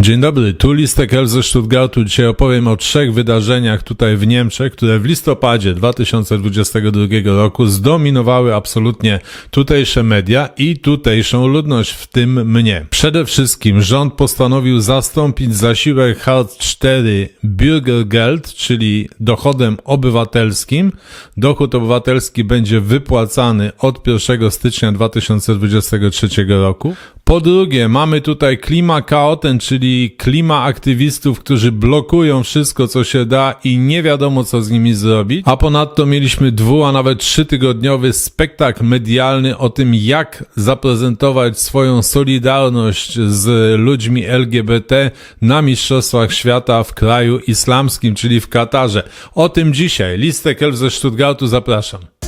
Dzień dobry, tu Listek L ze Stuttgartu. Dzisiaj opowiem o trzech wydarzeniach tutaj w Niemczech, które w listopadzie 2022 roku zdominowały absolutnie tutejsze media i tutejszą ludność, w tym mnie. Przede wszystkim rząd postanowił zastąpić zasiłek Hartz 4 Bürgergeld, czyli dochodem obywatelskim. Dochód obywatelski będzie wypłacany od 1 stycznia 2023 roku. Po drugie, mamy tutaj klima chaoten, czyli klima aktywistów, którzy blokują wszystko, co się da i nie wiadomo, co z nimi zrobić. A ponadto mieliśmy dwu, a nawet trzytygodniowy spektakl medialny o tym, jak zaprezentować swoją solidarność z ludźmi LGBT na Mistrzostwach Świata w kraju islamskim, czyli w Katarze. O tym dzisiaj. Listek Elf ze Stuttgartu, zapraszam.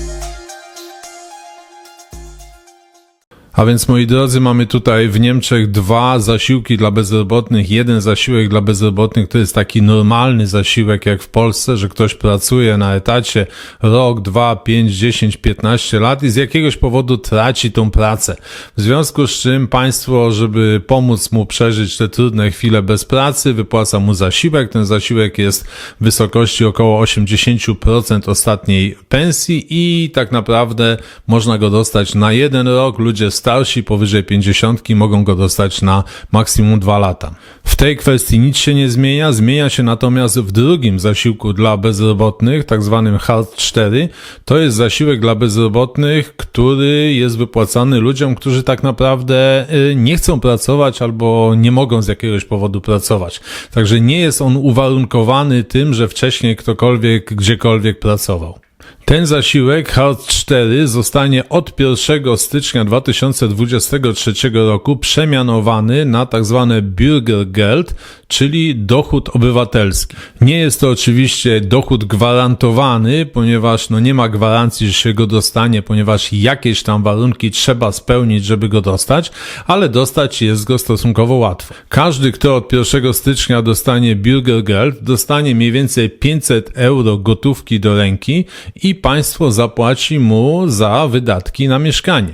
A więc moi drodzy, mamy tutaj w Niemczech dwa zasiłki dla bezrobotnych. Jeden zasiłek dla bezrobotnych to jest taki normalny zasiłek jak w Polsce, że ktoś pracuje na etacie rok, dwa, pięć, dziesięć, piętnaście lat i z jakiegoś powodu traci tą pracę. W związku z czym państwo, żeby pomóc mu przeżyć te trudne chwile bez pracy, wypłaca mu zasiłek. Ten zasiłek jest w wysokości około 80% ostatniej pensji i tak naprawdę można go dostać na jeden rok. Ludzie starsi powyżej 50 mogą go dostać na maksimum 2 lata. W tej kwestii nic się nie zmienia, zmienia się natomiast w drugim zasiłku dla bezrobotnych, tak zwanym Hartz 4. To jest zasiłek dla bezrobotnych, który jest wypłacany ludziom, którzy tak naprawdę y, nie chcą pracować albo nie mogą z jakiegoś powodu pracować. Także nie jest on uwarunkowany tym, że wcześniej ktokolwiek gdziekolwiek pracował. Ten zasiłek Hartz 4 zostanie od 1 stycznia 2023 roku przemianowany na tak zwane Bürgergeld, czyli dochód obywatelski. Nie jest to oczywiście dochód gwarantowany, ponieważ no nie ma gwarancji, że się go dostanie, ponieważ jakieś tam warunki trzeba spełnić, żeby go dostać, ale dostać jest go stosunkowo łatwo. Każdy, kto od 1 stycznia dostanie Bürgergeld, dostanie mniej więcej 500 euro gotówki do ręki i państwo zapłaci mu za wydatki na mieszkanie.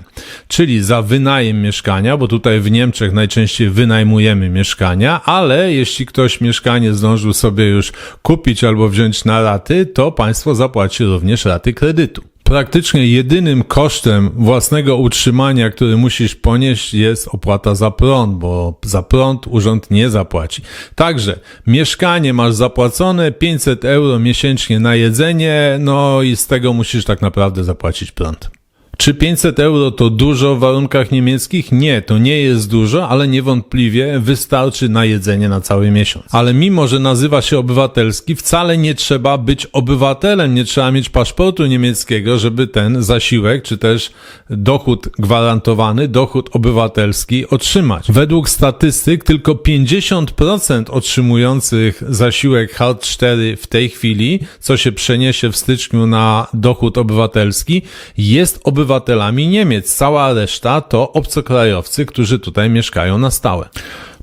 Czyli za wynajem mieszkania, bo tutaj w Niemczech najczęściej wynajmujemy mieszkania, ale jeśli ktoś mieszkanie zdążył sobie już kupić albo wziąć na raty, to państwo zapłaci również raty kredytu. Praktycznie jedynym kosztem własnego utrzymania, który musisz ponieść, jest opłata za prąd, bo za prąd urząd nie zapłaci. Także mieszkanie masz zapłacone 500 euro miesięcznie na jedzenie, no i z tego musisz tak naprawdę zapłacić prąd. Czy 500 euro to dużo w warunkach niemieckich? Nie, to nie jest dużo, ale niewątpliwie wystarczy na jedzenie na cały miesiąc. Ale mimo, że nazywa się obywatelski, wcale nie trzeba być obywatelem, nie trzeba mieć paszportu niemieckiego, żeby ten zasiłek, czy też dochód gwarantowany, dochód obywatelski otrzymać. Według statystyk tylko 50% otrzymujących zasiłek Hartz 4 w tej chwili, co się przeniesie w styczniu na dochód obywatelski, jest obywatelem obywatelami Niemiec. Cała reszta to obcokrajowcy, którzy tutaj mieszkają na stałe.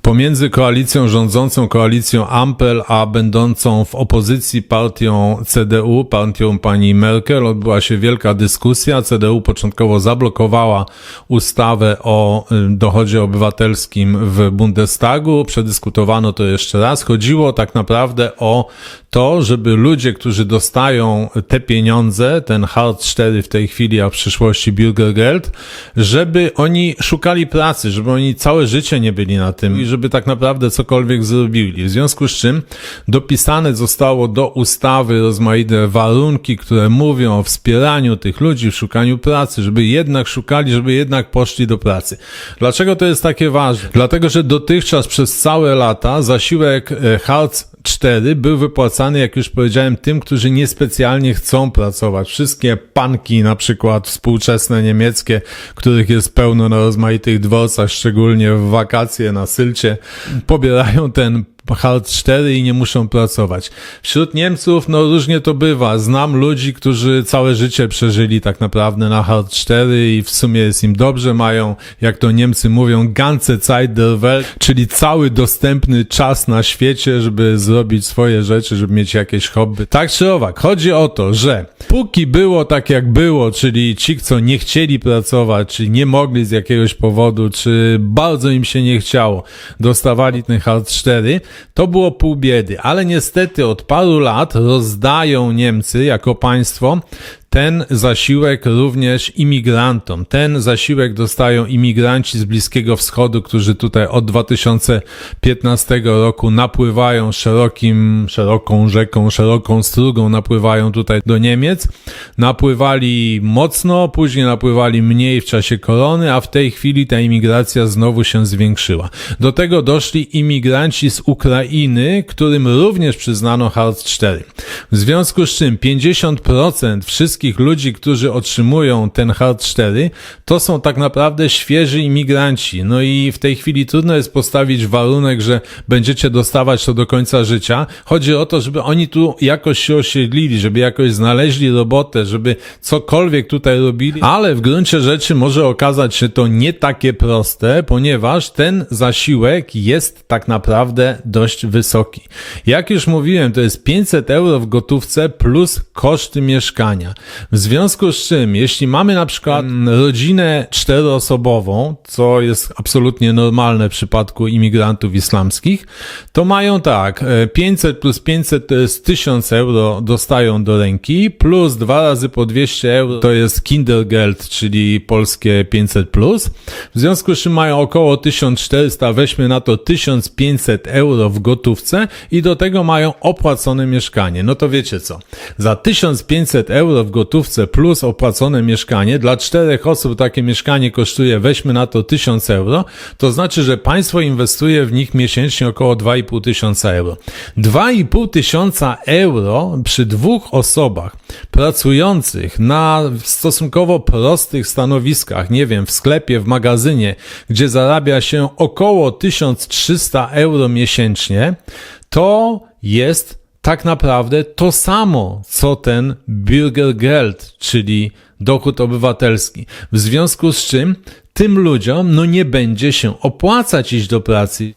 Pomiędzy koalicją rządzącą, koalicją Ampel, a będącą w opozycji partią CDU, partią pani Merkel, odbyła się wielka dyskusja. CDU początkowo zablokowała ustawę o y, dochodzie obywatelskim w Bundestagu. Przedyskutowano to jeszcze raz. Chodziło tak naprawdę o to, żeby ludzie, którzy dostają te pieniądze, ten Hartz 4 w tej chwili, a w przyszłości Bürgergeld, żeby oni szukali pracy, żeby oni całe życie nie byli na tym żeby tak naprawdę cokolwiek zrobili. W związku z czym dopisane zostało do ustawy rozmaite warunki, które mówią o wspieraniu tych ludzi w szukaniu pracy, żeby jednak szukali, żeby jednak poszli do pracy. Dlaczego to jest takie ważne? Dlatego, że dotychczas przez całe lata zasiłek e, Hartz 4 był wypłacany, jak już powiedziałem, tym, którzy niespecjalnie chcą pracować. Wszystkie panki, na przykład współczesne niemieckie, których jest pełno na rozmaitych dworcach, szczególnie w wakacje na Sylcie, pobierają ten hard 4 i nie muszą pracować. Wśród Niemców, no różnie to bywa. Znam ludzi, którzy całe życie przeżyli tak naprawdę na hard 4 i w sumie jest im dobrze, mają, jak to Niemcy mówią, ganze Zeit der Welt, czyli cały dostępny czas na świecie, żeby zrobić swoje rzeczy, żeby mieć jakieś hobby. Tak czy owak, chodzi o to, że póki było tak jak było, czyli ci, co nie chcieli pracować, czy nie mogli z jakiegoś powodu, czy bardzo im się nie chciało, dostawali ten hard 4, to było pół biedy, ale niestety od paru lat rozdają Niemcy jako państwo ten zasiłek również imigrantom. Ten zasiłek dostają imigranci z Bliskiego Wschodu, którzy tutaj od 2015 roku napływają szerokim, szeroką rzeką, szeroką strugą, napływają tutaj do Niemiec. Napływali mocno, później napływali mniej w czasie korony, a w tej chwili ta imigracja znowu się zwiększyła. Do tego doszli imigranci z Ukrainy, którym również przyznano Hard 4. W związku z czym 50% wszystkich ludzi, którzy otrzymują ten Hard 4, to są tak naprawdę świeży imigranci. No i w tej chwili trudno jest postawić warunek, że będziecie dostawać to do końca życia. Chodzi o to, żeby oni tu jakoś się osiedlili, żeby jakoś znaleźli robotę, żeby cokolwiek tutaj robili, ale w gruncie rzeczy może okazać się to nie takie proste, ponieważ ten zasiłek jest tak naprawdę dość wysoki. Jak już mówiłem, to jest 500 euro w gotówce plus koszty mieszkania. W związku z czym, jeśli mamy na przykład rodzinę czteroosobową, co jest absolutnie normalne w przypadku imigrantów islamskich, to mają tak, e, 500 plus 500 to jest 1000 euro dostają do ręki, plus dwa razy po 200 euro to jest Kindergeld, czyli polskie 500 plus. W związku z czym mają około 1400, weźmy na to 1500 euro w gotówce i do tego mają opłacone mieszkanie. No to wiecie co, za 1500 euro w gotówce plus opłacone mieszkanie, dla czterech osób takie mieszkanie kosztuje, weźmy na to 1000 euro, to znaczy, że państwo inwestuje w nich miesięcznie około 2,5 tysiąca euro. 2,5 tysiąca euro przy dwóch osobach pracujących na stosunkowo prostych stanowiskach, nie wiem, w sklepie, w magazynie, gdzie zarabia się około 1300 euro miesięcznie, to jest tak naprawdę to samo, co ten Bürgergeld, czyli dochód obywatelski. W związku z czym tym ludziom no nie będzie się opłacać iść do pracy.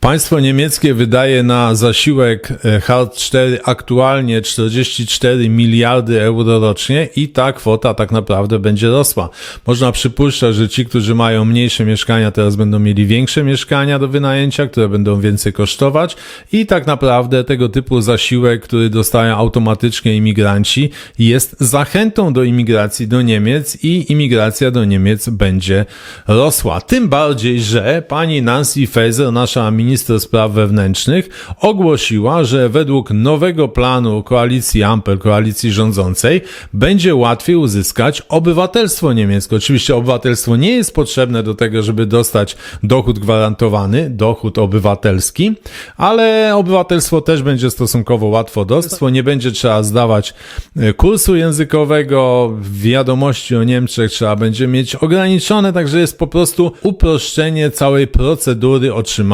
Państwo niemieckie wydaje na zasiłek e, Hard 4 aktualnie 44 miliardy euro rocznie i ta kwota tak naprawdę będzie rosła. Można przypuszczać, że ci, którzy mają mniejsze mieszkania, teraz będą mieli większe mieszkania do wynajęcia, które będą więcej kosztować i tak naprawdę tego typu zasiłek, który dostają automatycznie imigranci, jest zachętą do imigracji do Niemiec i imigracja do Niemiec będzie rosła. Tym bardziej, że pani Nancy Faeser, nasza minister spraw wewnętrznych, ogłosiła, że według nowego planu koalicji Ampel, koalicji rządzącej, będzie łatwiej uzyskać obywatelstwo niemieckie. Oczywiście obywatelstwo nie jest potrzebne do tego, żeby dostać dochód gwarantowany, dochód obywatelski, ale obywatelstwo też będzie stosunkowo łatwo dostać. Nie będzie trzeba zdawać e, kursu językowego, wiadomości o Niemczech trzeba będzie mieć ograniczone, także jest po prostu uproszczenie całej procedury otrzymania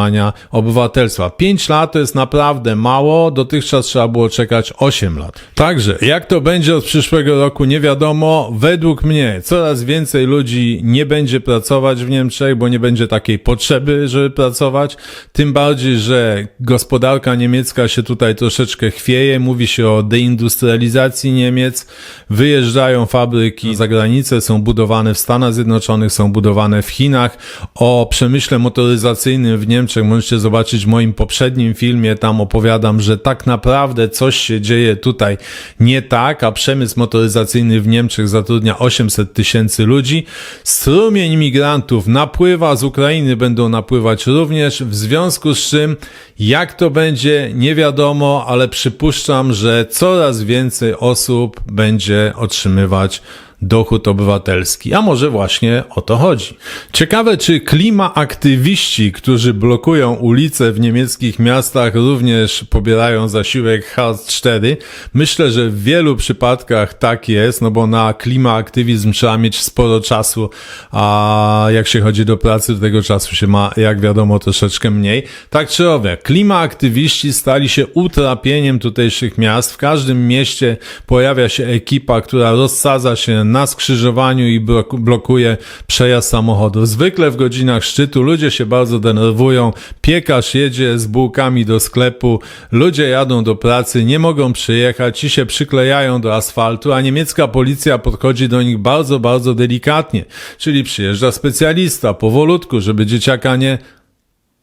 obywatelstwa. 5 lat to jest naprawdę mało, dotychczas trzeba było czekać 8 lat. Także, jak to będzie od przyszłego roku, nie wiadomo. Według mnie coraz więcej ludzi nie będzie pracować w Niemczech, bo nie będzie takiej potrzeby, żeby pracować. Tym bardziej, że gospodarka niemiecka się tutaj troszeczkę chwieje. Mówi się o deindustrializacji Niemiec. Wyjeżdżają fabryki za granicę, są budowane w Stanach Zjednoczonych, są budowane w Chinach. O przemyśle motoryzacyjnym w Niemczech możecie zobaczyć w moim poprzednim filmie. Tam opowiadam, że tak naprawdę coś się dzieje tutaj nie tak, a przemysł motoryzacyjny w Niemczech zatrudnia 800 tysięcy ludzi. Strumień imigrantów napływa, z Ukrainy będą napływać również, w związku z czym jak to będzie nie wiadomo, ale przypuszczam, że coraz więcej osób będzie otrzymywać dochód obywatelski. A może właśnie o to chodzi. Ciekawe, czy klimaaktywiści, którzy blokują ulice w niemieckich miastach, również pobierają zasiłek Hartz 4. Myślę, że w wielu przypadkach tak jest, no bo na klimaaktywizm trzeba mieć sporo czasu, a jak się chodzi do pracy, do tego czasu się ma, jak wiadomo, troszeczkę mniej. Tak czy owak, klimaaktywiści stali się utrapieniem tutejszych miast. W każdym mieście pojawia się ekipa, która rozsadza się na skrzyżowaniu i blok- blokuje przejazd samochodów. Zwykle w godzinach szczytu ludzie się bardzo denerwują, piekarz jedzie z bułkami do sklepu, ludzie jadą do pracy, nie mogą przyjechać, ci się przyklejają do asfaltu, a niemiecka policja podchodzi do nich bardzo, bardzo delikatnie. Czyli przyjeżdża specjalista powolutku, żeby dzieciaka nie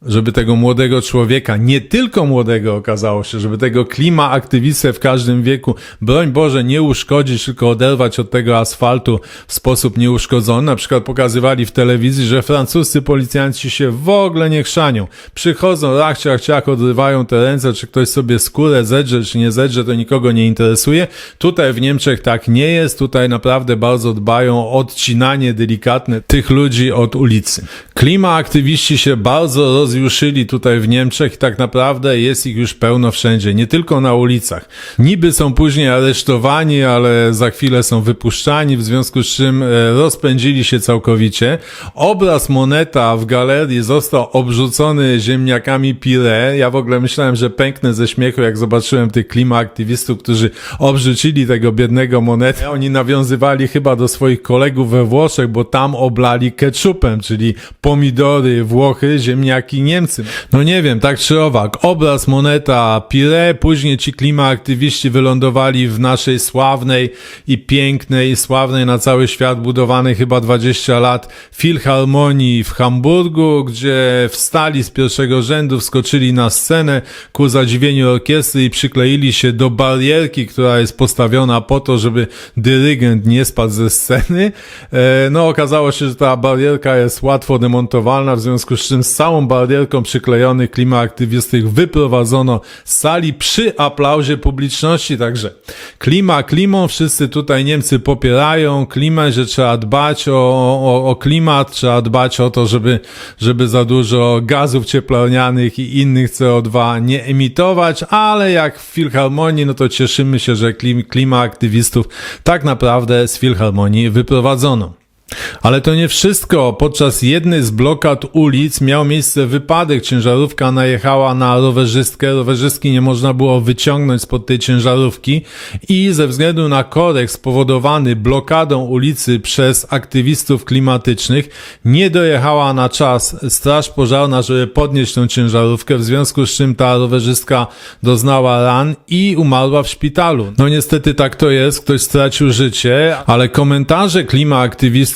żeby tego młodego człowieka, nie tylko młodego okazało się, żeby tego klima aktywistę w każdym wieku, broń Boże, nie uszkodzić, tylko oderwać od tego asfaltu w sposób nieuszkodzony. Na przykład pokazywali w telewizji, że francuscy policjanci się w ogóle nie chrzanią. Przychodzą, rach, ciach, ciach, odrywają te ręce, czy ktoś sobie skórę zedrze, czy nie zedrze, to nikogo nie interesuje. Tutaj w Niemczech tak nie jest, tutaj naprawdę bardzo dbają o odcinanie delikatne tych ludzi od ulicy. Klima aktywiści się bardzo rozjuszyli tutaj w Niemczech i tak naprawdę jest ich już pełno wszędzie, nie tylko na ulicach. Niby są później aresztowani, ale za chwilę są wypuszczani, w związku z czym e, rozpędzili się całkowicie. Obraz Moneta w galerii został obrzucony ziemniakami pire. Ja w ogóle myślałem, że pęknę ze śmiechu, jak zobaczyłem tych klimaaktywistów, którzy obrzucili tego biednego Moneta. Oni nawiązywali chyba do swoich kolegów we Włoszech, bo tam oblali ketchupem, czyli pomidory Włochy, ziemniaki Niemcy. No nie wiem, tak czy owak. Obraz Moneta Pire, później ci klimaaktywiści wylądowali w naszej sławnej i pięknej, i sławnej na cały świat budowanej chyba 20 lat Filharmonii w Hamburgu, gdzie wstali z pierwszego rzędu, wskoczyli na scenę ku zadziwieniu orkiestry i przykleili się do barierki, która jest postawiona po to, żeby dyrygent nie spadł ze sceny. E, No okazało się, że ta barierka jest łatwo demontowalna, w związku z czym z całą barierką przyklejonych klimaaktywistów wyprowadzono z sali przy aplauzie publiczności, także klima klimą, wszyscy tutaj Niemcy popierają klimę, że trzeba dbać o, o, o klimat, trzeba dbać o to, żeby, żeby za dużo gazów cieplarnianych i innych CO2 nie emitować, ale jak w Filharmonii, no to cieszymy się, że klim, klima aktywistów tak naprawdę z Filharmonii wyprowadzono. Ale to nie wszystko. Podczas jednej z blokad ulic miał miejsce wypadek. Ciężarówka najechała na rowerzystkę. Rowerzystki nie można było wyciągnąć spod tej ciężarówki i ze względu na korek spowodowany blokadą ulicy przez aktywistów klimatycznych nie dojechała na czas straż pożarna, żeby podnieść tą ciężarówkę, w związku z czym ta rowerzystka doznała ran i umarła w szpitalu. No niestety tak to jest, ktoś stracił życie, ale komentarze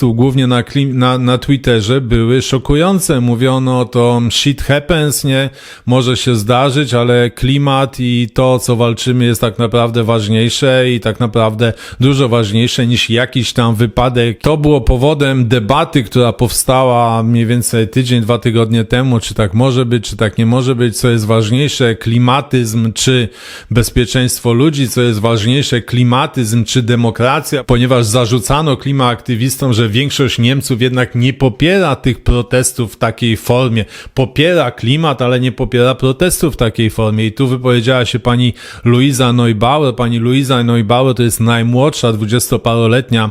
głównie na, na, na Twitterze były szokujące. Mówiono to shit happens, nie? Może się zdarzyć, ale klimat i to, o co walczymy jest tak naprawdę ważniejsze i tak naprawdę dużo ważniejsze niż jakiś tam wypadek. To było powodem debaty, która powstała mniej więcej tydzień, dwa tygodnie temu, czy tak może być, czy tak nie może być, co jest ważniejsze, klimatyzm czy bezpieczeństwo ludzi, co jest ważniejsze, klimatyzm czy demokracja, ponieważ zarzucano klimaaktywistom, że większość Niemców jednak nie popiera tych protestów w takiej formie. Popiera klimat, ale nie popiera protestów w takiej formie. I tu wypowiedziała się pani Luisa Neubauer. Pani Luisa Neubauer to jest najmłodsza, dwudziestoparoletnia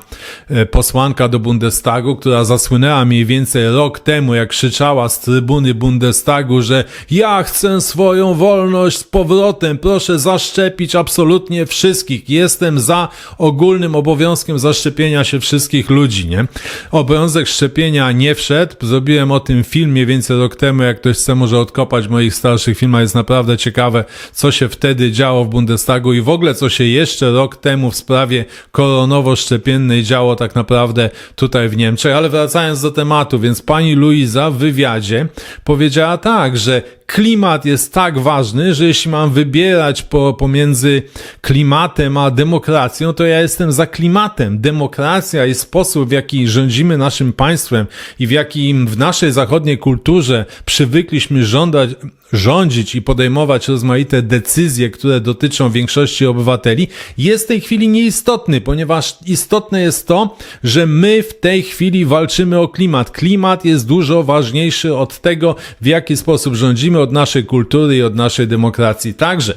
e, posłanka do Bundestagu, która zasłynęła mniej więcej rok temu, jak krzyczała z trybuny Bundestagu, że ja chcę swoją wolność z powrotem, proszę zaszczepić absolutnie wszystkich. Jestem za ogólnym obowiązkiem zaszczepienia się wszystkich ludzi, nie? Obowiązek szczepienia nie wszedł. Zrobiłem o tym film mniej więcej rok temu. Jak ktoś chce może odkopać moich starszych filmach, jest naprawdę ciekawe, co się wtedy działo w Bundestagu i w ogóle co się jeszcze rok temu w sprawie koronowo-szczepiennej działo tak naprawdę tutaj w Niemczech. Ale wracając do tematu, więc pani Luiza w wywiadzie powiedziała tak, że klimat jest tak ważny, że jeśli mam wybierać po, pomiędzy klimatem a demokracją, to ja jestem za klimatem. Demokracja jest sposób, w jaki rządzimy naszym państwem i w jakim w naszej zachodniej kulturze przywykliśmy żądać, rządzić i podejmować rozmaite decyzje, które dotyczą większości obywateli, jest w tej chwili nieistotny, ponieważ istotne jest to, że my w tej chwili walczymy o klimat. Klimat jest dużo ważniejszy od tego, w jaki sposób rządzimy, od naszej kultury i od naszej demokracji. Także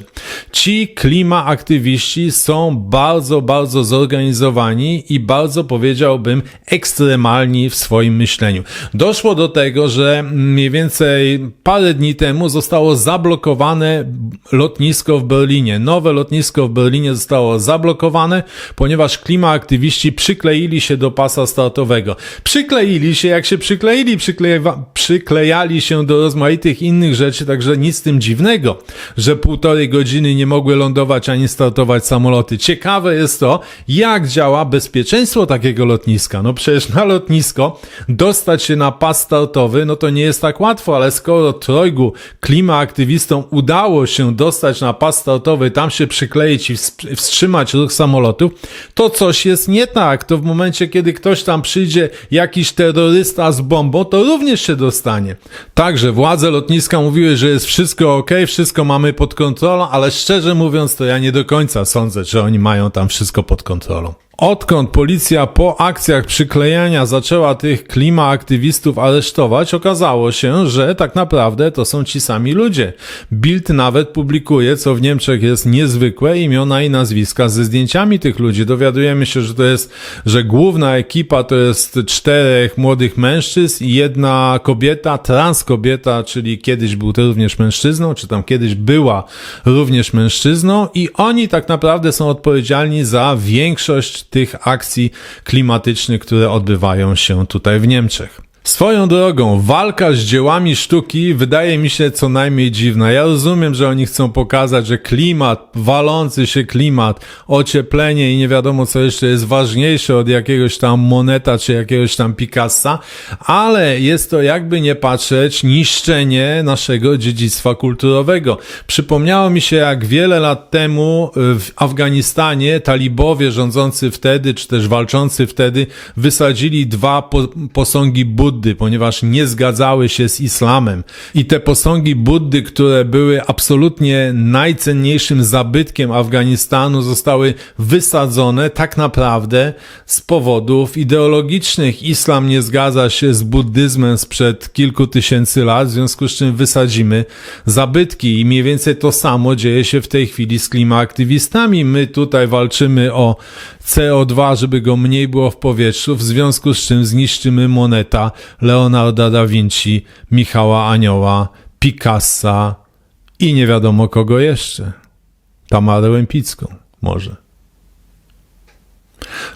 ci klima aktywiści są bardzo, bardzo zorganizowani i bardzo powiedziałbym ekstremalni w swoim myśleniu. Doszło do tego, że mniej więcej parę dni temu zostało zablokowane lotnisko w Berlinie. Nowe lotnisko w Berlinie zostało zablokowane, ponieważ klima aktywiści przykleili się do pasa startowego. Przykleili się, jak się przykleili, przykleja, przyklejali się do rozmaitych innych rzeczy, także nic z tym dziwnego, że półtorej godziny nie mogły lądować ani startować samoloty. Ciekawe jest to, jak działa bezpieczeństwo takiego lotniska. No przecież na lotnisko dostać się na pas startowy, no to nie jest tak łatwo, ale skoro trojgu klimaaktywistom udało się dostać na pas startowy, tam się przykleić i wstrzymać ruch samolotów, to coś jest nie tak. To w momencie, kiedy ktoś tam przyjdzie, jakiś terrorysta z bombą, to również się dostanie. Także władze lotniska mówiły, że jest wszystko ok, wszystko mamy pod kontrolą, ale szczerze mówiąc, to ja nie do końca sądzę, że oni mają tam wszystko pod kontrolą. Odkąd policja po akcjach przyklejania zaczęła tych klimaaktywistów aresztować, okazało się, że tak naprawdę to są ci sami ludzie. Bild nawet publikuje, co w Niemczech jest niezwykłe, imiona i nazwiska ze zdjęciami tych ludzi. Dowiadujemy się, że to jest, że główna ekipa to jest czterech młodych mężczyzn i jedna kobieta, trans kobieta, czyli kiedyś był to również mężczyzną, czy tam kiedyś była również mężczyzną i oni tak naprawdę są odpowiedzialni za większość tych akcji klimatycznych, które odbywają się tutaj w Niemczech. Swoją drogą, walka z dziełami sztuki wydaje mi się co najmniej dziwna. Ja rozumiem, że oni chcą pokazać, że klimat, walący się klimat, ocieplenie i nie wiadomo co jeszcze jest ważniejsze od jakiegoś tam Moneta czy jakiegoś tam Picassa, ale jest to jakby nie patrzeć niszczenie naszego dziedzictwa kulturowego. Przypomniało mi się, jak wiele lat temu w Afganistanie talibowie rządzący wtedy, czy też walczący wtedy, wysadzili dwa posągi Buddy Buddy, ponieważ nie zgadzały się z islamem. I te posągi Buddy, które były absolutnie najcenniejszym zabytkiem Afganistanu, zostały wysadzone tak naprawdę z powodów ideologicznych. Islam nie zgadza się z buddyzmem sprzed kilku tysięcy lat, w związku z czym wysadzimy zabytki. I mniej więcej to samo dzieje się w tej chwili z klimaaktywistami. My tutaj walczymy o CO2, żeby go mniej było w powietrzu, w związku z czym zniszczymy moneta Leonarda da Vinci, Michała Anioła, Picassa i nie wiadomo kogo jeszcze. Tamarę Łępicką może.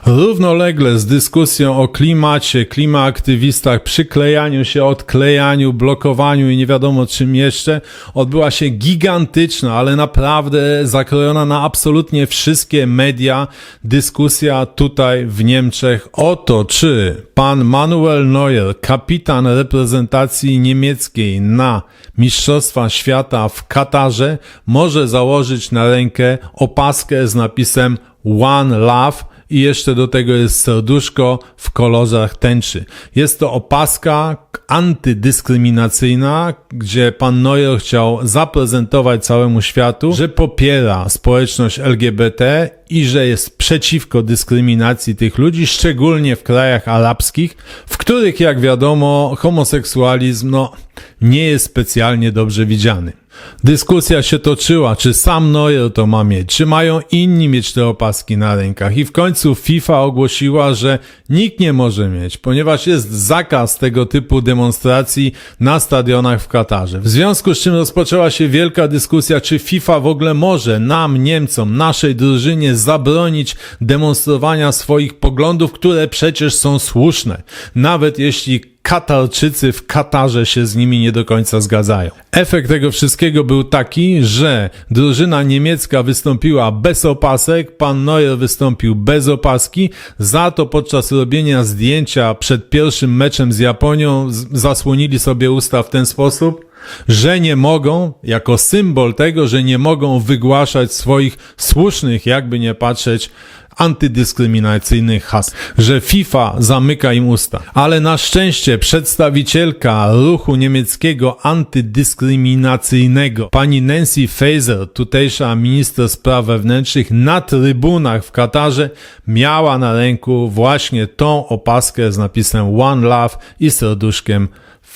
Równolegle z dyskusją o klimacie, klimaaktywistach, przyklejaniu się, odklejaniu, blokowaniu i nie wiadomo czym jeszcze, odbyła się gigantyczna, ale naprawdę zakrojona na absolutnie wszystkie media dyskusja tutaj w Niemczech o to, czy pan Manuel Neuer, kapitan reprezentacji niemieckiej na Mistrzostwa Świata w Katarze, może założyć na rękę opaskę z napisem One Love, i jeszcze do tego jest serduszko w kolorach tęczy. Jest to opaska antydyskryminacyjna, gdzie pan Neuer chciał zaprezentować całemu światu, że popiera społeczność LGBT i że jest przeciwko dyskryminacji tych ludzi, szczególnie w krajach arabskich, w których, jak wiadomo, homoseksualizm no, nie jest specjalnie dobrze widziany. Dyskusja się toczyła, czy sam Neuer to ma mieć, czy mają inni mieć te opaski na rękach i w końcu FIFA ogłosiła, że nikt nie może mieć, ponieważ jest zakaz tego typu demonstracji na stadionach w Katarze. W związku z czym rozpoczęła się wielka dyskusja, czy FIFA w ogóle może nam, Niemcom, naszej drużynie zabronić demonstrowania swoich poglądów, które przecież są słuszne, nawet jeśli Katarczycy w Katarze się z nimi nie do końca zgadzają. Efekt tego wszystkiego był taki, że drużyna niemiecka wystąpiła bez opasek, pan Neuer wystąpił bez opaski, za to podczas robienia zdjęcia przed pierwszym meczem z Japonią zasłonili sobie usta w ten sposób, że nie mogą, jako symbol tego, że nie mogą wygłaszać swoich słusznych, jakby nie patrzeć, antydyskryminacyjnych hasł, że FIFA zamyka im usta. Ale na szczęście przedstawicielka ruchu niemieckiego antydyskryminacyjnego, pani Nancy Faeser, tutejsza minister spraw wewnętrznych, na trybunach w Katarze miała na ręku właśnie tą opaskę z napisem One Love i serduszkiem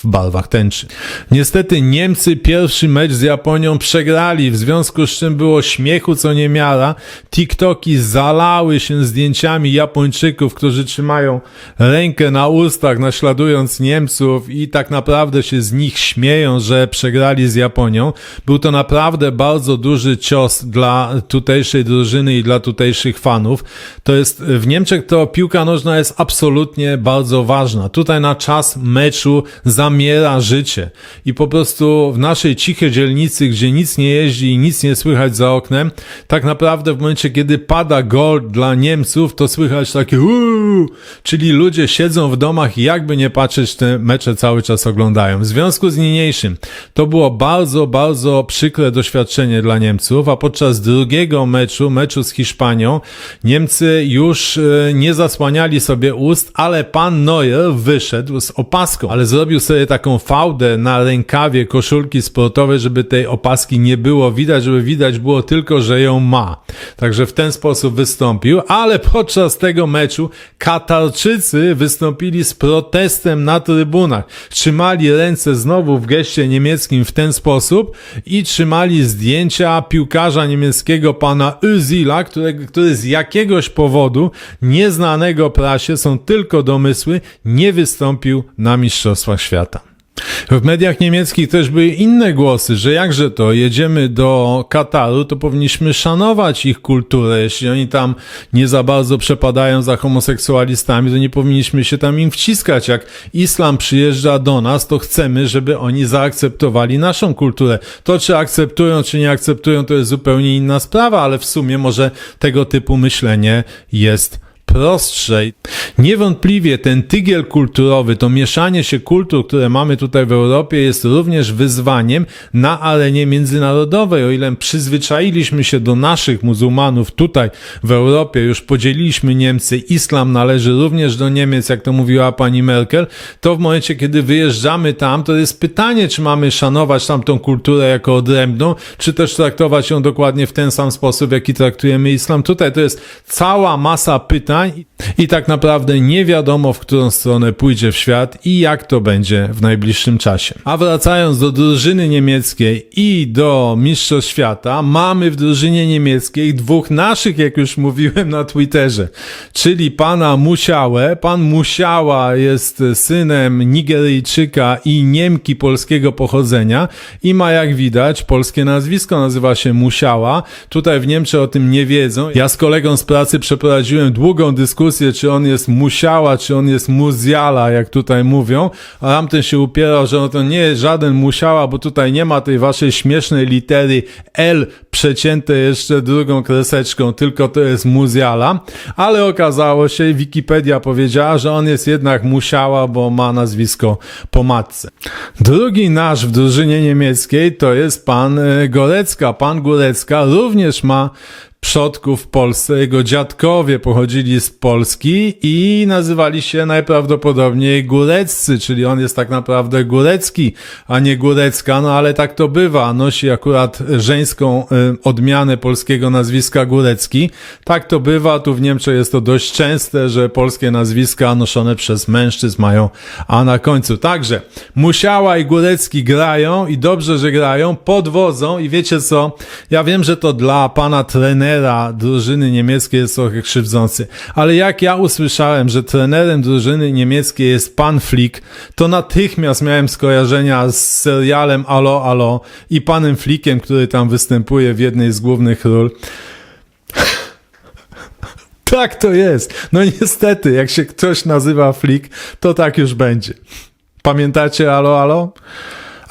w barwach tęczy. Niestety Niemcy pierwszy mecz z Japonią przegrali, w związku z czym było śmiechu co niemiara. TikToki zalały się zdjęciami Japończyków, którzy trzymają rękę na ustach, naśladując Niemców i tak naprawdę się z nich śmieją, że przegrali z Japonią. Był to naprawdę bardzo duży cios dla tutejszej drużyny i dla tutejszych fanów. To jest, w Niemczech to piłka nożna jest absolutnie bardzo ważna. Tutaj na czas meczu zamiera życie. I po prostu w naszej cichej dzielnicy, gdzie nic nie jeździ i nic nie słychać za oknem, tak naprawdę w momencie, kiedy pada gol dla Niemców, to słychać takie uuu, czyli ludzie siedzą w domach i jakby nie patrzeć, te mecze cały czas oglądają. W związku z niniejszym to było bardzo, bardzo przykre doświadczenie dla Niemców, a podczas drugiego meczu, meczu z Hiszpanią, Niemcy już e, nie zasłaniali sobie ust, ale pan Neuer wyszedł z opaską, ale zrobił sobie taką fałdę na rękawie koszulki sportowej, żeby tej opaski nie było widać, żeby widać było tylko, że ją ma. Także w ten sposób wystąpił, ale podczas tego meczu Katarczycy wystąpili z protestem na trybunach. Trzymali ręce znowu w geście niemieckim w ten sposób i trzymali zdjęcia piłkarza niemieckiego pana Özila, który, który z jakiegoś powodu nieznanego prasie, są tylko domysły, nie wystąpił na Mistrzostwach Świata. W mediach niemieckich też były inne głosy, że jakże to, jedziemy do Kataru, to powinniśmy szanować ich kulturę. Jeśli oni tam nie za bardzo przepadają za homoseksualistami, to nie powinniśmy się tam im wciskać. Jak islam przyjeżdża do nas, to chcemy, żeby oni zaakceptowali naszą kulturę. To, czy akceptują, czy nie akceptują, to jest zupełnie inna sprawa, ale w sumie może tego typu myślenie jest prostszej. Niewątpliwie ten tygiel kulturowy, to mieszanie się kultur, które mamy tutaj w Europie, jest również wyzwaniem na arenie międzynarodowej. O ile przyzwyczailiśmy się do naszych muzułmanów tutaj w Europie, już podzieliliśmy Niemcy, islam należy również do Niemiec, jak to mówiła pani Merkel, to w momencie, kiedy wyjeżdżamy tam, to jest pytanie, czy mamy szanować tamtą kulturę jako odrębną, czy też traktować ją dokładnie w ten sam sposób, w jaki traktujemy islam tutaj. To jest cała masa pytań, i tak naprawdę nie wiadomo, w którą stronę pójdzie w świat i jak to będzie w najbliższym czasie. A wracając do drużyny niemieckiej i do Mistrzostw Świata, mamy w drużynie niemieckiej dwóch naszych, jak już mówiłem na Twitterze, czyli pana Musiałę. Pan Musiała jest synem Nigeryjczyka i Niemki polskiego pochodzenia i ma jak widać polskie nazwisko, nazywa się Musiała. Tutaj w Niemczech o tym nie wiedzą. Ja z kolegą z pracy przeprowadziłem długą dyskusję, czy on jest musiała, czy on jest muziala, jak tutaj mówią, a tamten się upierał, że no to nie jest żaden musiała, bo tutaj nie ma tej waszej śmiesznej litery L przecięte jeszcze drugą kreseczką, tylko to jest muziala, ale okazało się, Wikipedia powiedziała, że on jest jednak musiała, bo ma nazwisko po matce. Drugi nasz w drużynie niemieckiej to jest pan e, Gorecka. Pan Górecka również ma przodków w Polsce. Jego dziadkowie pochodzili z Polski i nazywali się najprawdopodobniej Góreccy, czyli on jest tak naprawdę Górecki, a nie Górecka, no ale tak to bywa. Nosi akurat żeńską y, odmianę polskiego nazwiska Górecki. Tak to bywa, tu w Niemczech jest to dość częste, że polskie nazwiska noszone przez mężczyzn mają a na końcu. Także Musiała i Górecki grają i dobrze, że grają, podwodzą i wiecie co, ja wiem, że to dla pana trenera trenera drużyny niemieckiej jest trochę krzywdzący. Ale jak ja usłyszałem, że trenerem drużyny niemieckiej jest pan Flick, to natychmiast miałem skojarzenia z serialem Alo Alo i panem Flickiem, który tam występuje w jednej z głównych ról. tak to jest. No niestety, jak się ktoś nazywa Flick, to tak już będzie. Pamiętacie Alo Alo?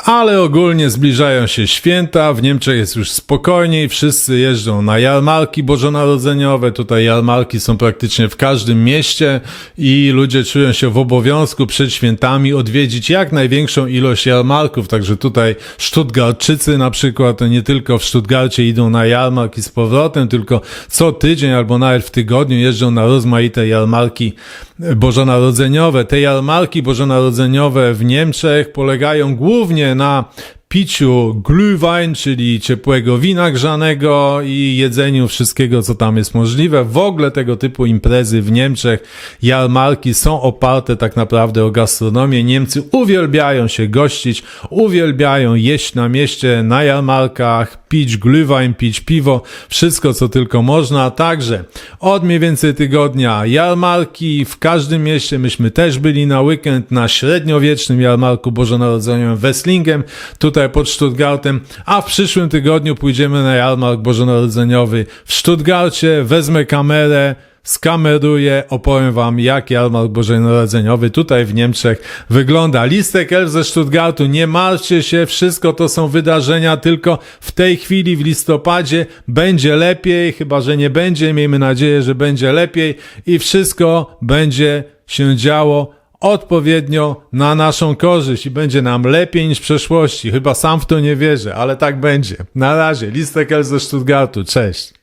Ale ogólnie zbliżają się święta, w Niemczech jest już spokojniej, wszyscy jeżdżą na jarmarki bożonarodzeniowe, tutaj jarmarki są praktycznie w każdym mieście i ludzie czują się w obowiązku przed świętami odwiedzić jak największą ilość jarmarków, także tutaj Stuttgartczycy na przykład nie tylko w Stuttgarcie idą na jarmark i z powrotem, tylko co tydzień albo nawet w tygodniu jeżdżą na rozmaite jarmarki bożonarodzeniowe. Te jarmarki bożonarodzeniowe w Niemczech polegają głównie na piciu glühwein, czyli ciepłego wina grzanego i jedzeniu wszystkiego, co tam jest możliwe. W ogóle tego typu imprezy w Niemczech, jarmarki są oparte tak naprawdę o gastronomię. Niemcy uwielbiają się gościć, uwielbiają jeść na mieście, na jarmarkach, pić glühwein, pić piwo, wszystko co tylko można. Także od mniej więcej tygodnia jarmarki w każdym mieście. Myśmy też byli na weekend na średniowiecznym jarmarku bożonarodzeniowym Wesslingiem, tutaj pod Stuttgartem, a w przyszłym tygodniu pójdziemy na jarmark bożonarodzeniowy. W Stuttgarcie, wezmę kamerę, skameruję, opowiem wam jak jarmark bożonarodzeniowy tutaj w Niemczech wygląda. Listek Elf ze Stuttgartu, nie martwcie się, wszystko to są wydarzenia, tylko w tej chwili w listopadzie będzie lepiej, chyba że nie będzie, miejmy nadzieję, że będzie lepiej i wszystko będzie się działo odpowiednio na naszą korzyść i będzie nam lepiej niż w przeszłości. Chyba sam w to nie wierzę, ale tak będzie. Na razie, Listek Elf ze Stuttgartu, cześć.